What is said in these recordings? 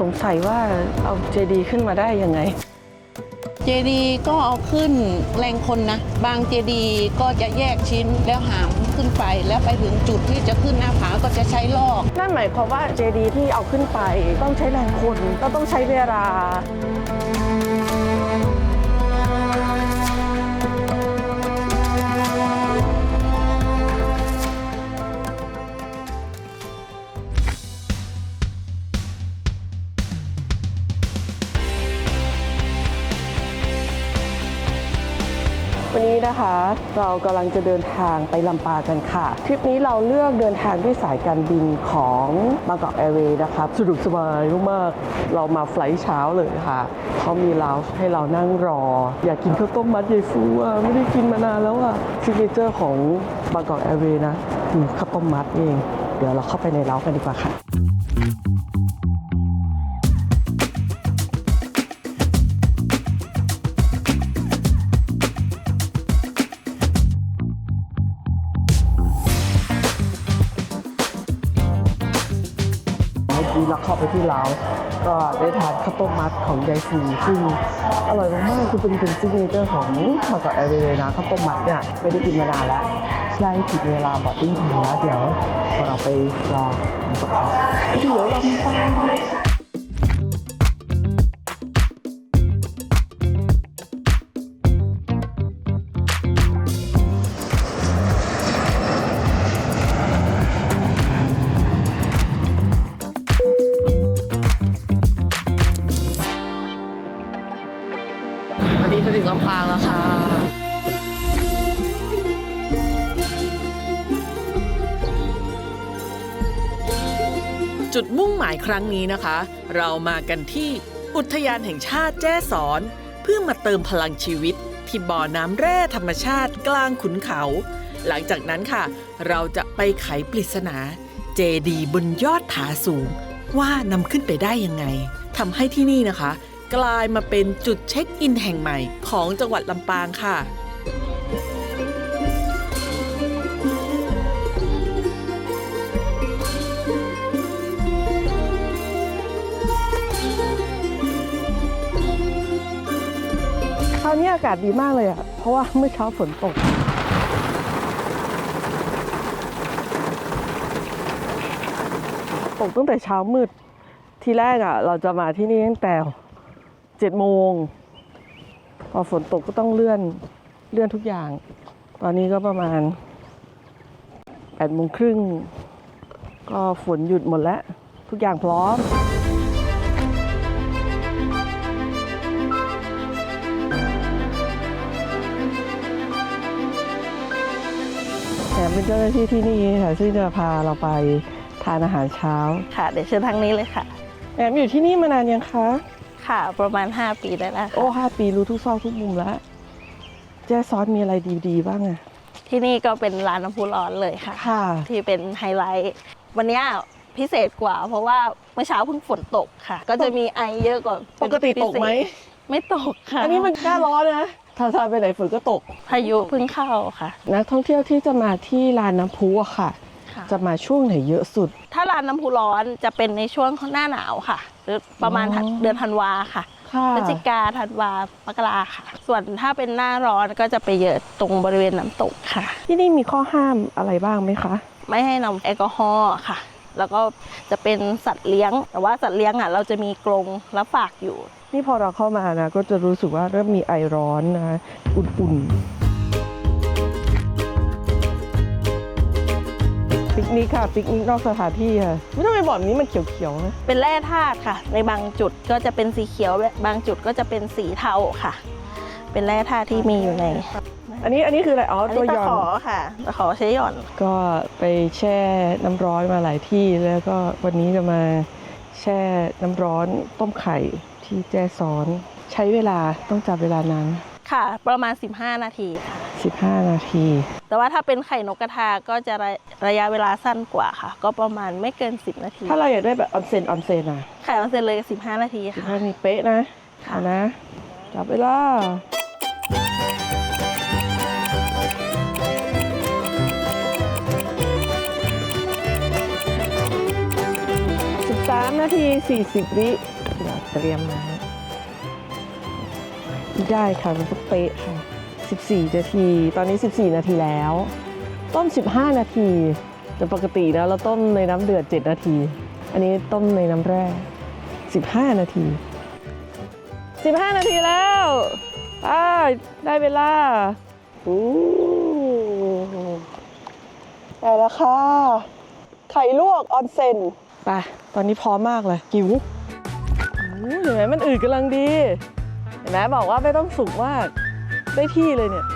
สงสัยว่าเอาเจดีย์ขึ้นมาได้ยังไง เจดีย์ก็เอาขึ้นแรงคนนะ บางเจดีย์ก็จะแยกชิ้นแล้วหามขึ้นไป แล้วไปถึงจุดที่จะขึ้นหน้าผาก็จะใช้ลอก นั่นหมายความว่าเจดีย์ที่เอาขึ้นไป ต้องใช้แรงคนก็ต้องใช้เวลา นะคะ เรากำลังจะเดินทางไปลำปางกันค่ะ ทริปนี้เราเลือกเดินทางด้วยสายการบินของบางกอกแอร์เวย์นะครับสะดวกสบายมากๆเรามาไฟลท์เช้าเลยค่ะเขามีลาวให้เรานั่งรอ อยากกินข้าวต้มมัดยายฟูอะไม่ได้กินมานานแล้วอะซิกเนเจอร์ของบางกอกแอร์เวย์นะคือข้าวต้มมัดเอง เดี๋ยวเราเข้าไปในเล้ากันดีกว่าค่ะ ก็ได้ทานข้าวต้มมัดของยายฟูซึ่งอร่อยมากๆคือเป็นเป็นซิกเนเจอร์ของมากับแอร์เวย์เลยนะข้าวต้มมัดเนี่ยไม่ได้กินมานานแล้วใกล้ถึงเวลาบอดดิ้งถึงแล้วเดี๋ยวเราไปรอกับเขาเดี๋ยวเราไปายครั้งนี้นะคะ เรามากันที่อุทยานแห่งชาติแจ้สอน เพื่อมาเติมพลังชีวิต ที่บ่อน้ำแร่ธรรมชาติกลางขุนเขา หลังจากนั้นค่ะ เราจะไปไขปริศนา เจดีย์บนยอดผาสูง ว่านำขึ้นไปได้ยังไงทำให้ที่นี่นะคะ กลายมาเป็นจุดเช็คอินแห่งใหม่ของจังหวัดลำปางค่ะ คราวนี้อากาศดีมากเลยอะ เพราะว่าเมื่อเช้าฝนตก ตกตั้งแต่เช้ามืด ทีแรกอะ เราจะมาที่นี่ตั้งแต่เจ็ดโมง พอฝนตกก็ต้องเลื่อนเลื่อนทุกอย่าง ตอนนี้ก็ประมาณแปดโมงครึ่ง ก็ฝนหยุดหมดแล้ว ทุกอย่างพร้อม มเป็นเจ้าหน้าที่ที่นี่ค่ะซึ่งจะพาเราไปทานอาหารเช้า ค่ะ เดี๋ยวเชิญทางนี้เลยค่ะ แอมอยู่ที่นี่มานานยังคะ ค่ะ ประมาณ 5 ปีได้แล้วค่ะ โอ้ห้าปีรู้ทุกซอกทุกมุมแล้วแจ้ซอสมีอะไรดีๆบ้างอะที่นี่ก็เป็นร้านน้ำพุร้อนเลยค่ะ ค่ะ ที่เป็นไฮไลท์ วันเนี้ยพิเศษกว่า เพราะว่าเมื่อเช้าเพิ่งฝนตกค่ะ ก็จะมีไอเยอะกว่าปกติตกไหมพิเศษไม่ตกค่ะ อันนี้มันกล้าร้อนนะ ถ้าทานไปไหนฝนก็ตก พายุเพิ่งเข้าค่ะ นักท่องเที่ยวที่จะมาที่ลานน้ำพุอะค่ะ ค่ะ จะมาช่วงไหนเยอะสุด ถ้าร้านน้ำพุร้อนจะเป็นในช่วงหน้าหนาวค่ะ หรือประมาณอ๋อ เดือนธันวาค่ะค่ะพฤศจิกาธันวามกราค่ะ ส่วนถ้าเป็นหน้าร้อนก็จะไปเยอะตรงบริเวณน้ำตกค่ะ ที่นี่มีข้อห้ามอะไรบ้างไหมคะ ไม่ให้นำแอลกอฮอล์ค่ะ แล้วก็จะเป็นสัตว์เลี้ยง แต่ว่าสัตว์เลี้ยงอะเราจะมีกรงรับฝากอยู่ นี่พอเราเข้ามานะก็จะรู้สึกว่าเริ่มมีไอร้อนนะอุ่นๆปิกนิกค่ะปิกนิกนอกสถานที่ค่ะไม่ทำไมบ่อนนี้มันเขียวๆนะเป็นแร่ธาตุค่ะ ในบางจุดก็จะเป็นสีเขียวบางจุดก็จะเป็นสีเทาค่ะ เป็นแร่ธาตุที่มีอยู่ใน อันนี้อันนี้คืออะไรอ๋ออันตัวนี้หตะย่อนขอค่ะตะขอใช้หย่อน ก็ไปแช่น้ำร้อนมาหลายที่แล้วก็วันนี้จะมาแช่น้ำร้อนต้มไข่ ที่แจ้ซ้อนใช้เวลาต้องจับเวลานานค่ะ ประมาณ 15 นาทีค่ะ 15 นาที แต่ว่าถ้าเป็นไข่นกกระทาก็จะระระยะเวลาสั้นกว่าค่ะ ก็ประมาณไม่เกิน 10 นาที ถ้าเราอยากได้แบบออนเซนออนเซนอะไข่ออนเซ็นเลย 15 นาทีค่ะ15นาทีเป๊ะนะค่ะเอานะ จับเวลาสิบสามนานาที40วิเดี๋ยว เตรียมมาได้ค่ะมันก็เป๊ะค่ะ 14 นาที ตอนนี้ 14 นาทีแล้ว ต้ม 15 นาที แต่ปกติแล้วเราต้มในน้ำเดือด 7 นาที อันนี้ต้มในน้ำแร่ 15 นาที 15 นาทีแล้วอ่าได้เวลาอู้ได้แล้วค่ะ ไข่ลวกออนเซนไปตอนนี้พร้อมมากเลยหิว เห็นไหมมันอืดกำลังดี เห็นไหมบอกว่าไม่ต้องสุกมาก ได้ที่เลยเนี่ย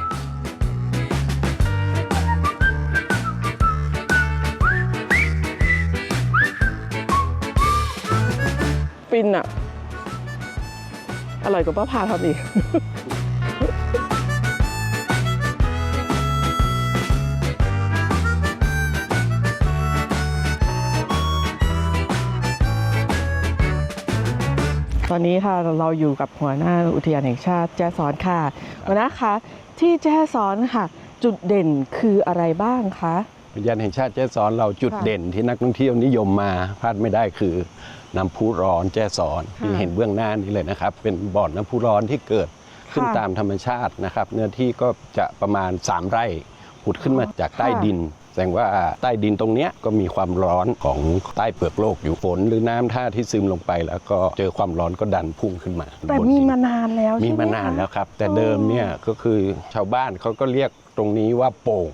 ฟินอะอร่อยกว่าป้าพาทำอีก ตอนนี้ค่ะเราอยู่กับหัวหน้าอุทยานแห่งชาติแจ้ซ้อนค่ะหัวหน้าคะที่แจ้ซ้อนค่ะ จุดเด่นคืออะไรบ้างคะอุทยานแห่งชาติแจ้ซ้อนเราจุดค่ะเด่นที่นักท่องเที่ยวนิยมมาพลาดไม่ได้คือน้ำพุร้อนแจ้ซ้อนค่ะที่เห็นเบื้องหน้านี้เลยนะครับ เป็นบ่อนน้ำพุร้อนที่เกิดขึ้นค่ะตามธรรมชาตินะครับ เนื้อที่ก็จะประมาณ 3 ไร่ผุดขึ้นมาจากใต้ค่ะดิน แสดงว่าใต้ดินตรงเนี้ยก็มีความร้อนของใต้เปลือกโลกอยู่ฝนหรือน้ำท่าที่ซึมลงไป แล้วก็เจอความร้อนก็ดันพุ่งขึ้นมา แต่บนมีดินมานานแล้วมีใช่ไหมานานคะแล้วครับ แต่อ๋อเดิมเนี่ยก็คือชาวบ้านเขาก็เรียกตรงนี้ว่าโป่ง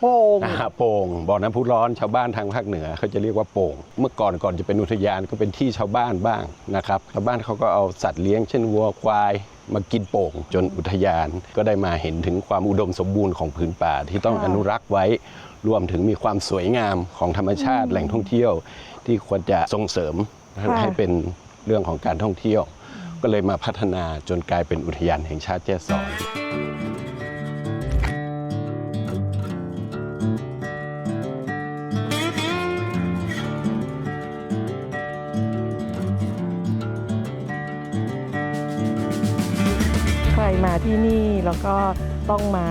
โป่งอ่าโป่งบ่อน้ำพุร้อนชาวบ้านทางภาคเหนือเขาจะเรียกว่าโป่ง เมื่อก่อนก่อนจะเป็นอุทยานก็เป็นที่ชาวบ้านบ้างนะครับชาวบ้านเขาก็เอาสัตว์เลี้ยงเช่นวัวควายมากินโป่งจนอุทยานก็ได้มาเห็นถึงความอุดมสมบูรณ์ของผืนป่าที่ต้องค่ะอนุรักษ์ไว้ รวมถึงมีความสวยงามของธรรมชาติแหล่งท่องเที่ยว ที่ควรจะส่งเสริมค่ะให้เป็นเรื่องของการท่องเที่ยว ก็เลยมาพัฒนาจนกลายเป็นอุทยานแห่งชาติแจ้ซ้อนใครมาที่นี่แล้วก็ ต้องมา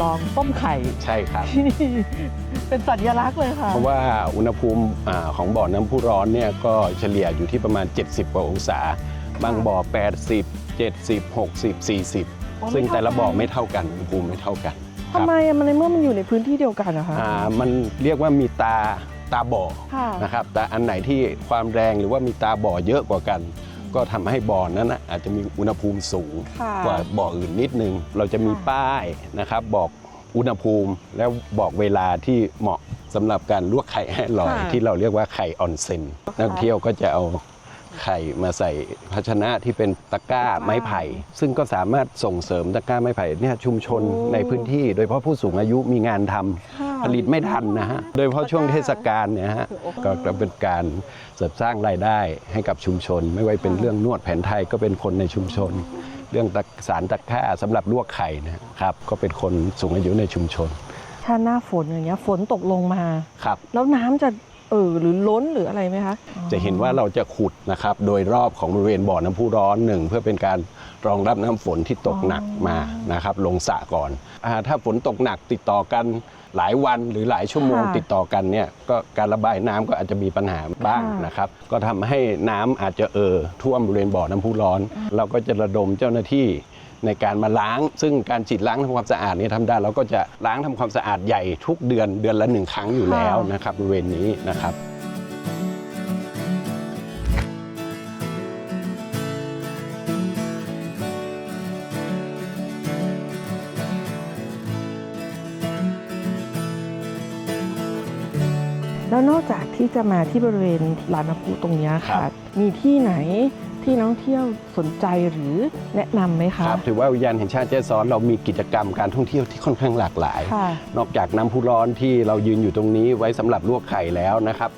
ลองต้มไข่ ใช่ครับที่นี่เป็นสัญลักษณ์เลยค่ะ เพราะว่าอุณหภูมิอ่าของบ่อน้ำพุร้อนเนี่ยก็เฉลี่ยอยู่ที่ประมาณ 70 กว่าองศา บางบ่อ 80 70 60อ๋อ40ไม่ซึ่งแต่ละเท่ากันบ่อไม่เท่ากันอุณหภูมิไม่เท่ากันคทำรับไมอะมันในเมื่อมันอยู่ในพื้นที่เดียวกันนะคะอ่ามันเรียกว่ามีตาตาบ่อค่ะนะครับแต่อันไหนที่ความแรงหรือว่ามีตาบ่อเยอะกว่ากัน ก็ทำให้บ่อนั้นนะอาจจะมีอุณหภูมิสูงค่ะกว่าบ่ออื่นนิดนึง เราจะมีค่ะป้ายนะครับ บอกอุณหภูมิแล้วบอกเวลาที่เหมาะสำหรับการลวกไข่ให้ลอยค่ะที่เราเรียกว่าไข่ออนเซนนักท่องเที่ยวก็จะเอาไข่มาใส่ภาชนะที่เป็นตะกร้าตะกร้าไม้ไผ่ ซึ่งก็สามารถส่งเสริมตะกร้าไม้ไผ่เนี่ยชุมชนโอ้ในพื้นที่ โดยเฉพาะผู้สูงอายุมีงานทำค่ะ ผลิตไม่ทันนะฮะ โดยเฉพาะช่วงเทศกาลเนี่ยฮะโอ้โหก็ก็เป็นการเสริมสร้างรายได้ให้กับชุมชน ไม่ว่าเป็นค่ะเรื่องนวดแผนไทยก็เป็นคนในชุมชน เรื่องตะสารตะกร้าสำหรับลวกไข่นะครับก็เป็นคนสูงอายุในชุมชน ถ้าหน้าฝนอย่างเงี้ยฝนตกลงมา ครับ แล้วน้ำจะเออหรือล้นหรืออะไรไหมคะ จะเห็นว่าเราจะขุดนะครับโดยรอบของบริเวณบ่อน้ำพุร้อนหนึ่งเพื่อเป็นการรองรับน้ำฝนที่ตกหนักมานะครับลงสระก่อนอาถ้าฝนตกหนักติดต่อกัน หลายวันหรือหลายชั่วโมงค่ะติดต่อกันเนี่ยก็การระบายน้ำก็อาจจะมีปัญหาบ้างค่ะนะครับ ก็ทำให้น้ำอาจจะเอ่อท่วมบริเวณบ่อน้ำพุร้อน เราก็จะระดมเจ้าหน้าที่ในการมาล้าง ซึ่งการฉีดล้างทำความสะอาดเนี่ยทำได้เราก็จะล้างทำความสะอาดใหญ่ทุกเดือนเดือนละหนึ่งครั้งอยู่แล้วนะครับบริเวณนี้นะครับ นอกจากที่จะมาที่บริเวณลานน้ำพุตรงเนี้ยครัค่ะบมีที่ไหนที่นักท่องเที่ยวสนใจหรือแนะนำไหมคะครับถือว่าอุทยานแห่งชาติแจ้ซ้อนเรามีกิจกรรมการท่องเที่ยวที่ค่อนข้างหลากหลายค่ะนอกจากน้ำพุร้อนที่เรายืนอยู่ตรงนี้ไว้สำหรับลวกไข่แล้วนะครับ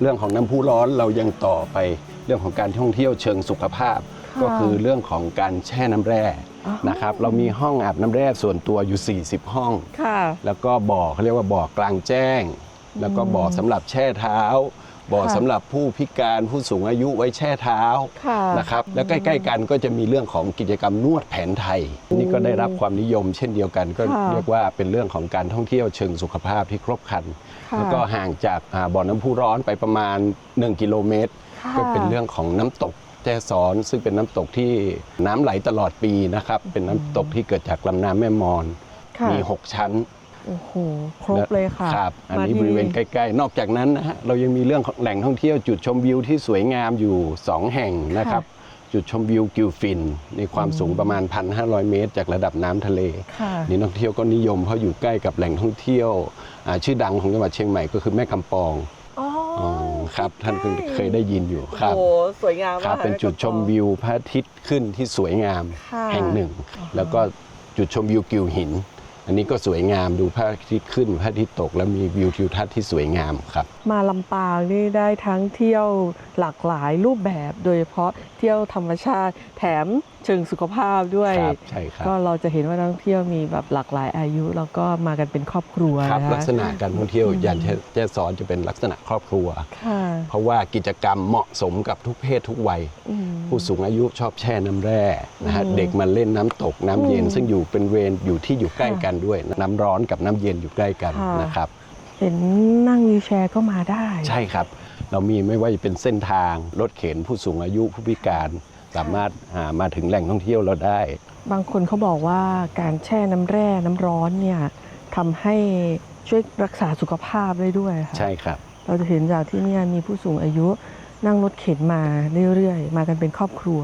เรื่องของน้ำพุร้อนเรายังต่อไปเรื่องของการท่องเที่ยวเชิงสุขภาพค่ะก็คือเรื่องของการแช่น้ำแร่อ๋อนะครับเรามีห้องอาบน้ำแร่ส่วนตัวอยู่ 40 ห้องค่ะแล้วก็บ่อเขาเรียกว่าบ่อกลางแจ้ง แล้วก็บ่อสำหรับแช่เท้า บ่อค่ะสำหรับผู้พิการผู้สูงอายุไว้แช่เท้าค่ะนะครับแล้วใกล้ ๆ กันก็จะมีเรื่องของกิจกรรมนวดแผนไทย นี่ก็ได้รับความนิยมเช่นเดียวกัน ก็ค่ะเรียกว่าเป็นเรื่องของการท่องเที่ยวเชิงสุขภาพที่ครบครันค่ะแล้วก็ห่างจากอ่าบ่อน้ำพุร้อนไปประมาณ 1 กิโลเมตรค่ะก็เป็นเรื่องของน้ำตกแจซอนซึ่งเป็นน้ำตกที่น้ำไหลตลอดปีนะครับเป็นน้ำตกที่เกิดจากลำน้ำแม่มอนค่ะมี 6 ชั้น โอ้โห ครบเลยค่ะ ครับอันมานี้ที่บริเวณใกล้ๆ นอกจากนั้นนะฮะเรายังมีเรื่องของแหล่งท่องเที่ยวจุดชมวิวที่สวยงามอยู่ 2 แห่งนะครับ จุดชมวิวกิวฟิน ในความสูงประมาณ 1,500 เมตร จากระดับน้ำทะเลค่ะนี่นักท่องเที่ยวก็นิยมเพราะอยู่ใกล้กับแหล่งท่องเที่ยวอ่าชื่อดังของจังหวัดเชียงใหม่ก็คือแม่กำปองอ๋ออ๋อครับ ท่านคงเคยได้ยินอยู่ครับโอ้โหสวยงามครัมาบกเป็นจุดชมวิวพระอาทิตย์ขึ้นที่สวยงามค่ะ แห่งหนึ่ง แล้วก็จุดชมวิวกิวหิน อันนี้ก็สวยงามดูพระอาทิตย์ขึ้นพระอาทิตย์ตก แล้วมีวิวทิวทัศน์ที่สวยงามครับ มาลำปางนี่ได้ทั้งเที่ยวหลากหลายรูปแบบ โดยเฉพาะเที่ยวธรรมชาติแถม เชิงสุขภาพด้วย ครับใช่ครับ ก็เราจะเห็นว่านักท่องเที่ยวมีแบบหลากหลายอายุ แล้วก็มากันเป็นครอบครัวครับนะคะลักษณะการท่องเที่ยวยานแจ้ซ้อนจะเป็นลักษณะครอบครัว ค่ะเพราะว่ากิจกรรมเหมาะสมกับทุกเพศทุกวัย อืม ผู้สูงอายุชอบแช่น้ำแร่นะฮะอืมเด็กมาเล่นน้ำตกน้ำเย็น อืมซึ่งอยู่เป็นเวรอยู่ที่อยู่ใกล้กันด้วย น้ำร้อนกับน้ำเย็นอยู่ใกล้กันค่ะ นะครับ เห็นนั่งวีลแชร์ก็มาได้ ใช่ครับ เรามีไม่ว่าจะเป็นเส้นทางรถเข็นผู้สูงอายุผู้พิการ สามารถหามาถึงแหล่งท่องเที่ยวเราได้ บางคนเขาบอกว่าการแช่น้ำแร่น้ำร้อนเนี่ยทำให้ช่วยรักษาสุขภาพได้ด้วยค่ะใช่ครับ เราจะเห็นจากที่เนี่ยมีผู้สูงอายุนั่งรถเข็นมาเรื่อยๆ มากันเป็นครอบครัว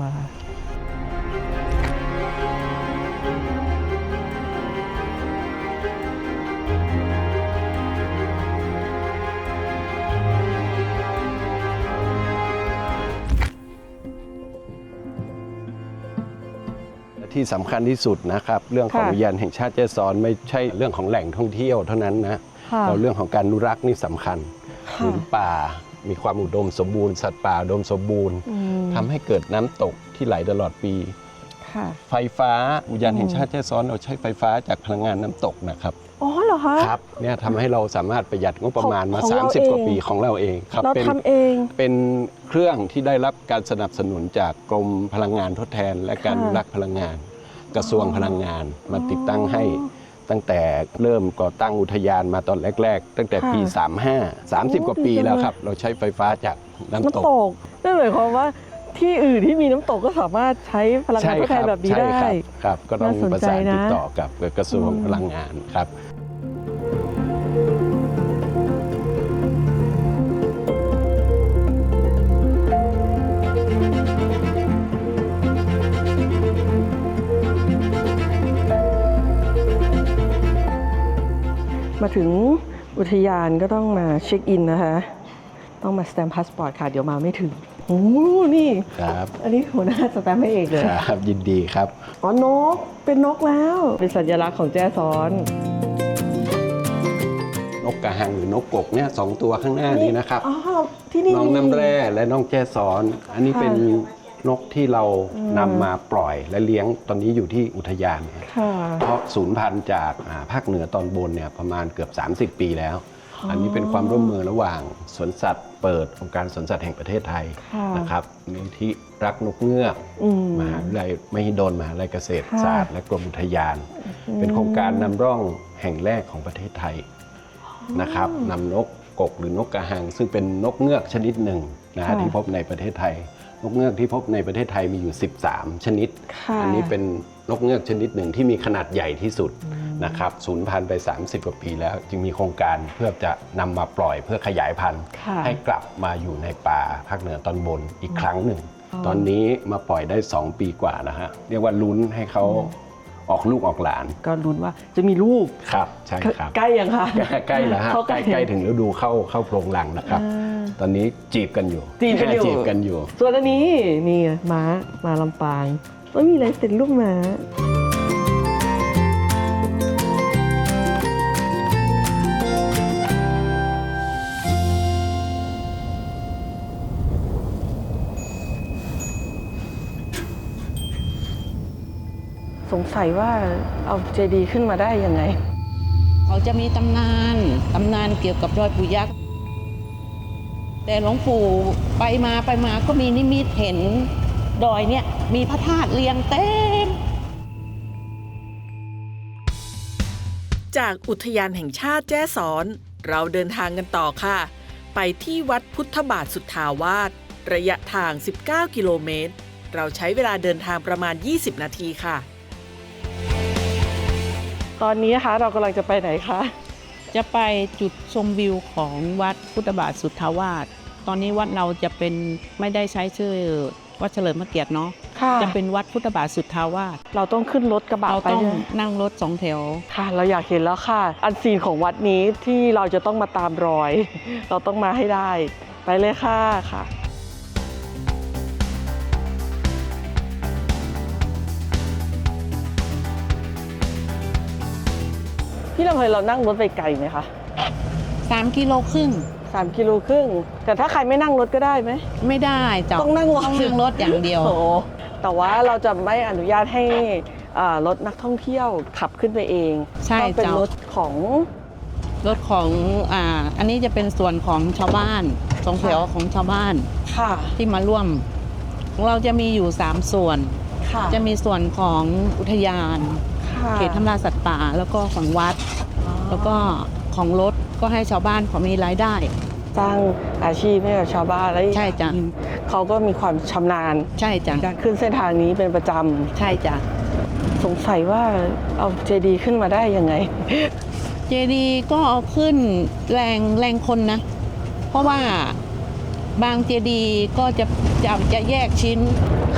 ที่สำคัญที่สุดนะครับ เรื่องของค่ะอุทยานแห่งชาติแจ้ซ้อนไม่ใช่เรื่องของแหล่งท่องเที่ยวเท่านั้นนะค่ะเราเรื่องของการอนุรักษ์นี่สำคัญค่ะพื้นป่ามีความอุดมสมบูรณ์สัตว์ป่าอุดมสมบูรณ์อืมทำให้เกิดน้ำตกที่ไหลตลอดปีค่ะไฟฟ้าอุทยานแห่งชาติแจ้ซ้อนเราใช้ไฟฟ้าจากพลังงานน้ำตกนะครับ อ๋อเหรอคะครับเนี่ยทำให้เราสามารถประหยัดงบประมาณมา ของเรา30 กว่าเองปีของเราเองครับเราเป็นทำเอง เป็นเครื่องที่ได้รับการสนับสนุนจากกรมพลังงานทดแทน และการค่ะอนุรักษ์พลังงาน กระทรวงพลังงานมาติดตั้งให้ ตั้งแต่เริ่มก่อตั้งอุทยานมาตอนแรก ๆ ตั้งแต่ปี ค่ะ35 30 กว่าปีดีจังเลยแล้วครับ เราใช้ไฟฟ้าจากน้ำตน้ำกตกนั่นหมายความว่าที่อื่นที่มีน้ำตกก็สามารถใช้พลังงานทดแทนแบบนี้ใช่ได้ ครับครับ ก็ต้องน่าสนประใจสานนะ ติดต่อกับกระทรวงอืมพลังงานครับ มาถึงอุทยานก็ต้องมาเช็คอินนะคะ ต้องมาสแตมป์พาสปอร์ตค่ะ เดี๋ยวมาไม่ถึงโอ้โหนี่ ครับ อันนี้หัวหน้าสแตมป์ให้เองเลย ครับ ยินดีครับ อ๋อนก เป็นนกแล้ว เป็นสัญลักษณ์ของแจ้ซ้อน นกกระหังหรือนกกกเนี่ยสองตัวข้างหน้านี้นะครับ อ๋อ ที่นี่น้องน้ำแร่และน้องแจ้ซ้อน อันนี้ค่ะเป็น นกที่เราอืมนำมาปล่อยและเลี้ยงตอนนี้อยู่ที่อุทยานค่ะ เพราะศูนย์พันธุ์จากอ่าภาคเหนือตอนบนเนี่ยประมาณเกือบ 30 ปีแล้วอ๋ออัอันนี้เป็นความร่วมมือระหว่างสวนสัตว์เปิดองค์การสวนสัตว์แห่งประเทศไทยค่ะ นะครับมีที่รักนกเงือก อืม มหาวิทยาลัยมหิดลมหาวิทยาลัยเกษตรค่ะ ศาสตร์และกรมอุทยาน เป็นโครงการนำร่องแห่งแรกของประเทศไทยนะครับนำนกกกหรือนกกระหัง ซึ่งเป็นนกเงือกชนิดหนึ่งนะฮะค่ะที่พบในประเทศไทย นกเงือกที่พบในประเทศไทยมีอยู่ 13 ชนิด ค่ะอันี้เป็นนกเงือกชนิดหนึ่งที่มีขนาดใหญ่ที่สุดนะครับสูญพันธุ์ไป 30 กว่าปีแล้ว จึงมีโครงการเพื่อจะนำมาปล่อยเพื่อขยายพันธุ์ ค่ะ ให้กลับมาอยู่ในป่าภาคเหนือตอนบนอีกครั้งหนึ่งอ๋อตอนนี้มาปล่อยได้ 2 ปีกว่านะฮะ เรียกว่าลุ้นให้เขา ออกลูกออกหลาน ก็ลุ้นว่าจะมีลูกครับใช่ครับใกล้ยังคะใกล้แล้วฮะเข้าใกล้ใกล้ถึงฤดูเข้าเข้าโพรงหลังนะครับอ่าตอนนี้จีบกันอยู่จีบกันอยู่จีบกันอยู่ ส่วนอันนี้นี่ม้ามาลำปางแล้วมีอะไรเป็นรูปม้า สงสัยว่าเอาเจดีย์ขึ้นมาได้ยังไง เขาจะมีตำนานตำนานเกี่ยวกับรอยปู่ยักษ์ แต่หลวงปู่ไปมาไปมาก็มีนิมิตเห็นดอยเนี่ยมีพระธาตุเรียงเต็ม จากอุทยานแห่งชาติแจ้ซ้อน เราเดินทางกันต่อค่ะ ไปที่วัดพุทธบาทสุทธาวาสระยะทาง 19 กิโลเมตร เราใช้เวลาเดินทางประมาณ 20 นาทีค่ะ ตอนนี้นะคะเรากำลังจะไปไหนคะ จะไปจุดชมวิวของวัดพุทธบาทสุทธาวาส ตอนนี้วัดเราจะเป็นไม่ได้ใช้ชื่อวัดเฉลิมพระเกียรติเนาะ ค่ะ จะเป็นวัดพุทธบาทสุทธาวาส เราต้องขึ้นรถกระบะเราไปต้องใช่ไหมนั่งรถสองแถว ค่ะ เราอยากเห็นแล้วค่ะ อันซีนของวัดนี้ที่เราจะต้องมาตามรอย เราต้องมาให้ได้ ไปเลยค่ะค่ะ พี่ลำเพยเรานั่งรถไปไกลไหมคะ3กิโลครึ่งสามกิโลครึ่ง แต่ถ้าใครไม่นั่งรถก็ได้ไหม ไม่ได้จ้ะต้องนั่งรถ ต้องนั่งรถอย่างเดียว โอ้โหแต่ว่าเราจะไม่อนุญาตให้อ่ารถนักท่องเที่ยวขับขึ้นไปเองใช่ต้องเป็นจ้ะรถของ รถของอ่าอันนี้จะเป็นส่วนของชาวบ้านสองแถวของชาวบ้านค่ะ ที่มาร่วม ของเราจะมีอยู่ 3 ส่วน ค่ะจะมีส่วนของอุทยานค่ะ เขตทำลายสัตว์ป่าแล้วก็ของวัด แล้วก็ของรถก็ให้ชาวบ้านเขามีรายได้ สร้างอาชีพให้กับชาวบ้านแล้วใช่จ้ะเขาก็มีความชำนาญใช่จ้ะการขึ้นเส้นทางนี้เป็นประจใช่จ้ะำสงสัยว่าเอาเจดีย์ขึ้นมาได้ยังไง เจดีย์ก็เอาขึ้นแรงแรงคนนะ เพราะว่าบางเจดีย์ก็จะจะจะแยกชิ้น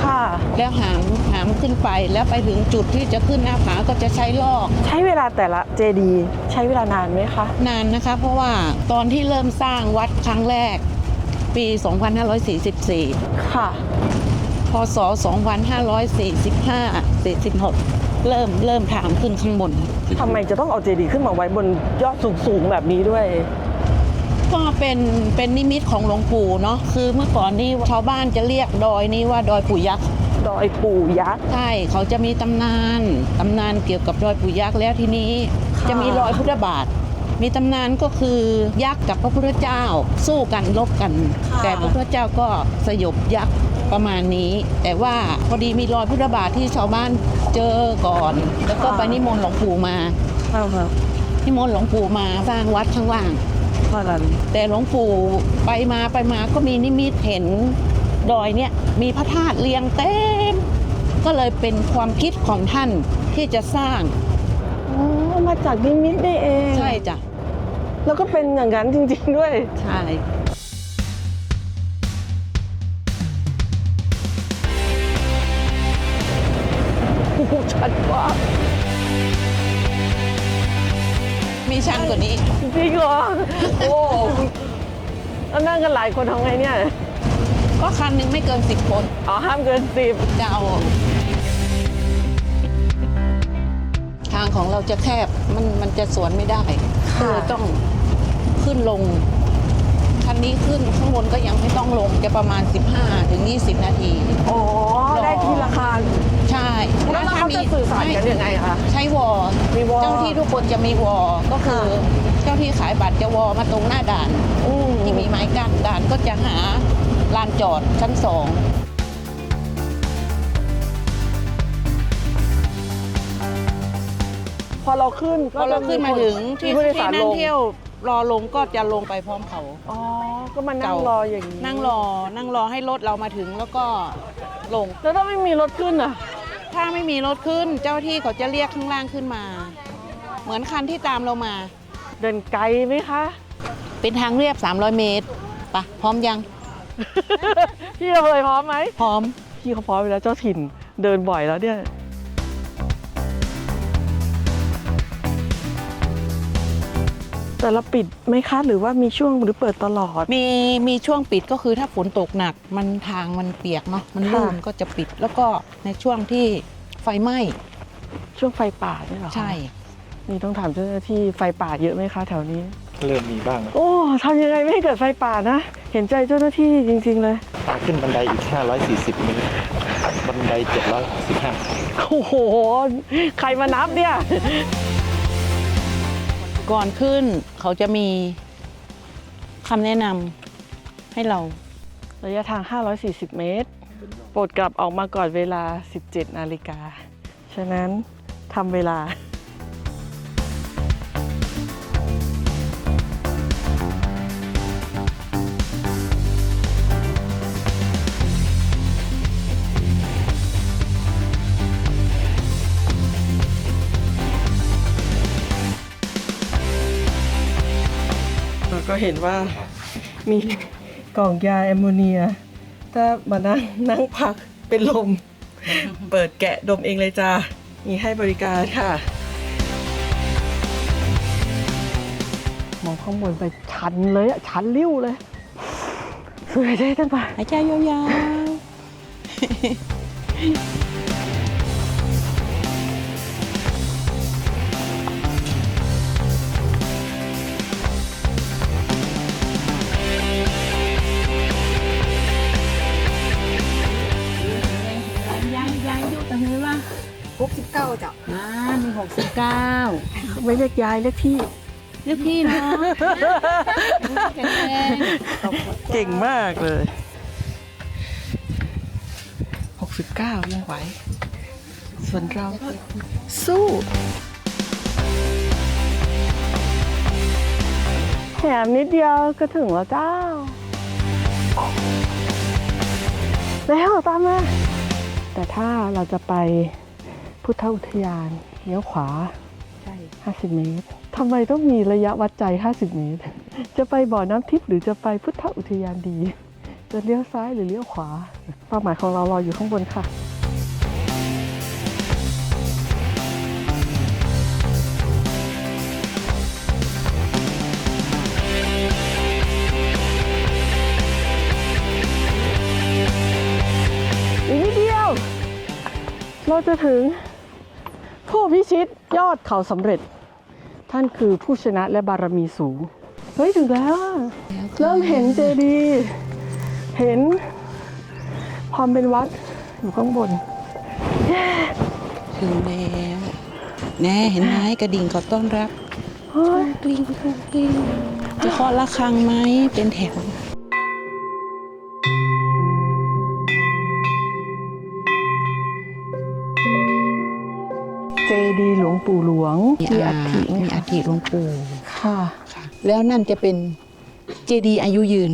ค่ะ แล้วหามหามขึ้นไปแล้วไปถึงจุดที่จะขึ้นหน้าผาก็จะใช้ลอก ใช้เวลาแต่ละเจดีย์ใช้เวลานานไหมคะนานนะคะ เพราะว่าตอนที่เริ่มสร้างวัดครั้งแรก ปี 2544 ค่ะ พศ 2545 46 เริ่มเริ่มถามขึ้นข้างบน ทำไมจะต้องเอาเจดีย์ขึ้นมาไว้บนยอดสูงๆแบบนี้ด้วย ก็เป็นเป็นนิมิตของหลวงปู่เนาะคือเมื่อก่อนนี่ชาวบ้านจะเรียกดอยนี้ว่าดอยปู่ยักษ์ดอยปู่ยักษ์ใช่เขาจะมีตำนานตำนานเกี่ยวกับดอยปู่ยักษ์แล้วทีนี้ค่ะจะมีรอยพุทธบาท มีตำนานก็คือยักษ์กับพระพุทธเจ้าสู้กันลบกัน แต่พระพุทธเจ้าก็สยบยักษ์ประมาณนี้ แต่ว่าพอดีมีรอยพุทธบาทที่ชาวบ้านเจอก่อน แล้วก็ไปนิมนต์หลวงปู่มาเอาครับนิมนต์หลวงปู่มาสร้างวัดข้างล่าง เท่านั้นแต่หลวงปู่ไปมาไปมาก็มีนิมิตเห็นดอยเนี่ยมีพระธาตุเรียงเต็ม ก็เลยเป็นความคิดของท่านที่จะสร้างอ๋อมาจากนิมิตนี่เองใช่จ้ะแล้วก็เป็นอย่างนั้นจริง ๆ ด้วยใช่โอ้โหชัดมาก มีช่างกว่านี้ จริงเหรอโอ้แล้วนั่งกันหลายคนทำไงเนี่ย ก็คันหนึงไม่เกินสิบคนอ๋อ ห้ามเกินสิบจะเอาทางของเราจะแคบมันมันจะสวนไม่ได้ก็เลยต้องขึ้นลง คันนี้ขึ้นข้างบนก็ยังไม่ต้องลงจะประมาณ 15ถึง20 นาที อ๋อ ได้ทีละคันใช่แล้วเราจะสื่อสารกันยังไงคะใช้วอลมีวอลเจ้าที่ทุกคนจะมีวอลก็คือเจ้าที่ขายบัตรจะวอลมาตรงหน้าด่านอืมที่มีไม้กั้นด่านก็จะหาลานจอดชั้นสองพอเราขึ้นพอเราขึ้นมาถึงที่มีผู้โดยที่สารนั่ลงงเที่ยว รอลงก็จะลงไปพร้อมเขาอ๋อ ก็มานั่งเจ้ารออย่างนี้นั่งรอ นั่งรอให้รถเรามาถึงแล้วก็ลง แล้วถ้าไม่มีรถขึ้นอะ ถ้าไม่มีรถขึ้นเจ้าที่เขาจะเรียกข้างล่างขึ้นมา เหมือนคันที่ตามเรามา เดินไกลไหมคะ เป็นทางเรียบ 300 เมตรปะพร้อมยัง พี่เราเลยพร้อมไหมพร้อม พี่เขาพร้อมไปแล้วเจ้าถิ่นเดินบ่อยแล้วเนี่ย แต่ละปิดไหมคะหรือว่ามีช่วงหรือเปิดตลอด มีมีช่วงปิดก็คือถ้าฝนตกหนักมันทางมันเปียกเนาะมันลื่นค่ะก็จะปิด แล้วก็ในช่วงที่ไฟไหม้ช่วงไฟป่าเนี่ยเหรอคะใช่ นี่ต้องถามเจ้าหน้าที่ไฟป่าเยอะไหมคะแถวนี้ เริ่มมีบ้างแล้วโอ้ทำยังไงไม่ให้เกิดไฟป่านะ เห็นใจเจ้าหน้าที่จริง ๆ เลย ตาขึ้นบันไดอีก 540เมตรบันได715โอ้โห ใครมานับเนี่ย ก่อนขึ้นเขาจะมีคำแนะนำให้เรา ระยะทาง 540 เมตร โปรดกลับออกมาก่อนเวลา 17 นาฬิกา ฉะนั้นทำเวลา เห็นว่ามีกล่องยาแอมโมเนีย ถ้ามานั่งนั่งพักเป็นลม เปิดแกะดมเองเลยจ้ามีให้บริการค่ะ มองข้างบนไปชันเลยอะชันริ้วเลยสวยได้ตั้งแต่หายใจยาวๆ หกสิบเก้าไม่เรียกยายเรียกพี่ เรียกพี่เนาะแข็งแรงเก่งมากเลย69ยังไหว ส่วนเราก็สู้แถมนิดเดียวก็ถึงแล้วเจ้า แล้วตามมา แต่ถ้าเราจะไปพุทธอุทยาน เลี้ยวขวา ใช่50 เมตรทำไมต้องมีระยะวัดใจ 50 เมตร จะไปบ่อน้ำทิพย์หรือจะไปพุทธอุทยานดี จะเลี้ยวซ้ายหรือเลี้ยวขวา เป้าหมายของเรารออยู่ข้างบนค่ะอีกนิดเดียวเราจะถึง ผู้พิชิตยอดเขาสำเร็จ ท่านคือผู้ชนะและบารมีสูง เฮ้ย ถึงแล้วอะเริ่มเห็นเจดีย์เห็นความเป็นวัดอยู่ข้างบน ถึงแล้วแน่เห็นไหมกระดิ่งเขาต้อนรับเฮ้ยกลิ้งกลิ้งกลิ้งจะเคาะระฆังไหมเป็นแถว เจดีย์หลวงปู่หลวง มีมีอาอัฐิไหมมีอัคะฐิหลวงปู่ค่ะค่ะ แล้วนั่นจะเป็นเจดีย์อายุยืน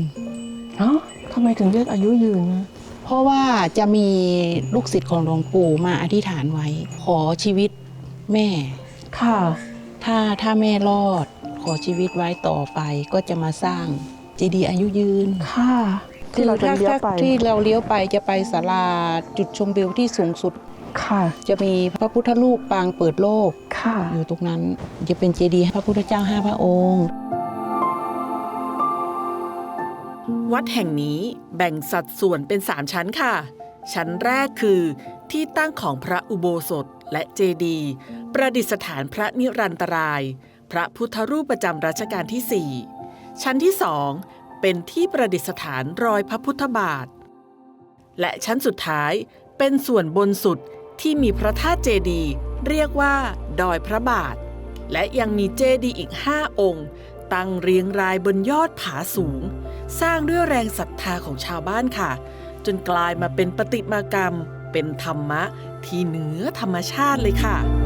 เอ้าทำไมถึงเรียกอายุยืนนะเพราะว่าจะมีลูกศิษย์ของหลวงปู่มาอธิษฐานไว้ ขอชีวิตแม่ ค่ะ ถ้าถ้าแม่รอด ขอชีวิตไว้ต่อไปก็จะมาสร้างเจดีย์อายุยืนค่ะ ที่เราจะเลี้ยวไป ที่เราเลี้ยวไปจะไปศาลาจุดชมวิวที่สูงสุด ค่ะ จะมีพระพุทธรูปปางเปิดโลกค่ะอยู่ตรงนั้นจะเป็นเจดีย์พระพุทธเจ้าห้าพระองค์ วัดแห่งนี้แบ่งสัดส่วนเป็น3ชั้นค่ะ ชั้นแรกคือที่ตั้งของพระอุโบสถและเจดีย์ประดิษฐานพระนิรันตราย พระพุทธรูปประจำรัชกาลที่ 4 ชั้นที่สองเป็นที่ประดิษฐานรอยพระพุทธบาท และชั้นสุดท้ายเป็นส่วนบนสุด ที่มีพระธาตุเจดีย์เรียกว่า ดอยพระบาท และยังมีเจดีย์อีก5องค์ ตั้งเรียงรายบนยอดผาสูง สร้างด้วยแรงศรัทธาของชาวบ้านค่ะ จนกลายมาเป็นปฏิมากรรม เป็นธรรมะที่เหนือธรรมชาติเลยค่ะ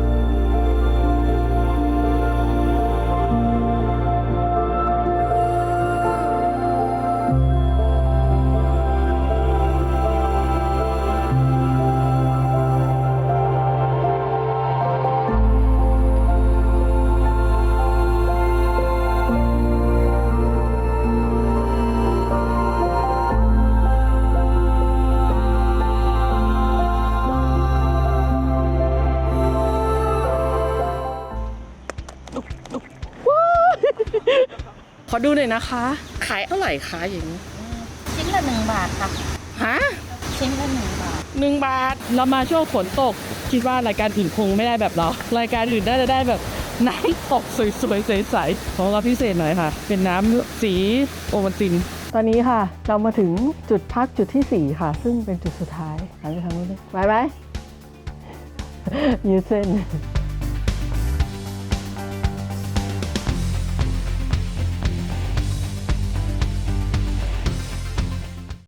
ดูหน่อยนะคะ ขายเท่าไหร่คะอย่างนี้ชิ้นละหนึ่งบาทค่ะ ฮะชิ้นละหนึ่งบาทหนึ่งบาท เรามาช่วงฝนตก คิดว่ารายการอื่นคงไม่ได้แบบเรา รายการอื่นน่าจะได้แบบน้ำตกสวยๆใสๆของเราพิเศษหน่อยค่ะ เป็นน้ำสีโอวัลติน ตอนนี้ค่ะ เรามาถึงจุดพักจุดที่ 4 ค่ะ ซึ่งเป็นจุดสุดท้ายหันไปทางนู้นเลยไหวไหมยืดเส้น